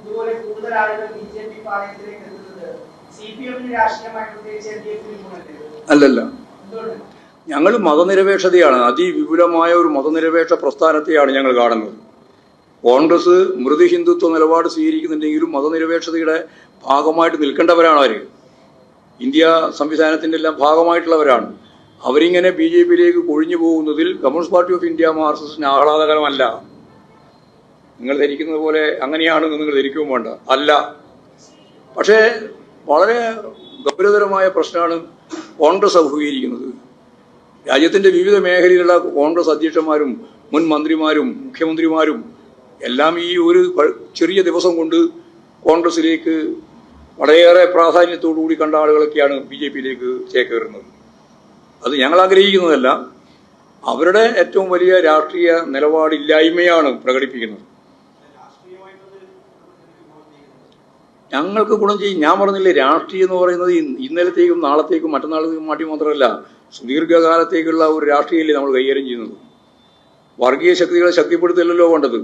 ഇതുപോലെ കൂടുതൽ ആളുകൾ ബി ജെ പി പാളയത്തിലേക്ക് എത്തുന്നത് സി പി എമ്മിന് രാഷ്ട്രീയമായിട്ട് പ്രത്യേകിച്ച് എൽ ഡി എഫിന് അല്ലല്ല. ഞങ്ങൾ മതനിരപേക്ഷതയാണ്. അതിവിപുലമായ ഒരു മതനിരപേക്ഷ പ്രസ്ഥാനത്തെയാണ് ഞങ്ങൾ കാണുന്നത്. കോൺഗ്രസ് മൃദു ഹിന്ദുത്വ നിലപാട് സ്വീകരിക്കുന്നുണ്ടെങ്കിലും മതനിരപേക്ഷതയുടെ ഭാഗമായിട്ട് നിൽക്കേണ്ടവരാണ് അവർ ഇന്ത്യ സംവിധാനത്തിന്റെ എല്ലാം ഭാഗമായിട്ടുള്ളവരാണ്. അവരിങ്ങനെ ബി ജെ പിയിലേക്ക് കൊഴിഞ്ഞു പോകുന്നതിൽ കമ്മ്യൂണിസ്റ്റ് പാർട്ടി ഓഫ് ഇന്ത്യ മാർസിന് ആഹ്ലാദകരമല്ല. നിങ്ങൾ ധരിക്കുന്നത് പോലെ അങ്ങനെയാണെന്ന് നിങ്ങൾ ധരിക്കുകയും വേണ്ട. അല്ല. പക്ഷേ വളരെ ഗൗരവതരമായ പ്രശ്നമാണ് കോൺഗ്രസ് അഭിമുഖീകരിക്കുന്നത്. രാജ്യത്തിന്റെ വിവിധ മേഖലയിലുള്ള കോൺഗ്രസ് അധ്യക്ഷന്മാരും മുൻ മന്ത്രിമാരും മുഖ്യമന്ത്രിമാരും എല്ലാം ഈ ഒരു ചെറിയ ദിവസം കൊണ്ട് കോൺഗ്രസിലേക്ക് വളരെയേറെ പ്രാധാന്യത്തോടുകൂടി കണ്ട ആളുകളൊക്കെയാണ് ബി ജെ പിയിലേക്ക് ചേക്കേറുന്നത്. അത് ഞങ്ങൾ ആഗ്രഹിക്കുന്നതല്ല. അവരുടെ ഏറ്റവും വലിയ രാഷ്ട്രീയ നിലപാടില്ലായ്മയാണ് പ്രകടിപ്പിക്കുന്നത്. ഞങ്ങൾക്ക് ഗുണം ചെയ്യും. ഞാൻ പറഞ്ഞില്ലേ രാഷ്ട്രീയം എന്ന് പറയുന്നത് ഇന്നലത്തേക്കും നാളത്തേക്കും മറ്റന്നാളത്തേക്കും മാറ്റി മാത്രമല്ല സുദീർഘകാലത്തേക്കുള്ള ഒരു രാഷ്ട്രീയമല്ലേ നമ്മൾ കൈകാര്യം ചെയ്യുന്നത്. വർഗീയ ശക്തികളെ ശക്തിപ്പെടുത്തലല്ലോ വേണ്ടത്.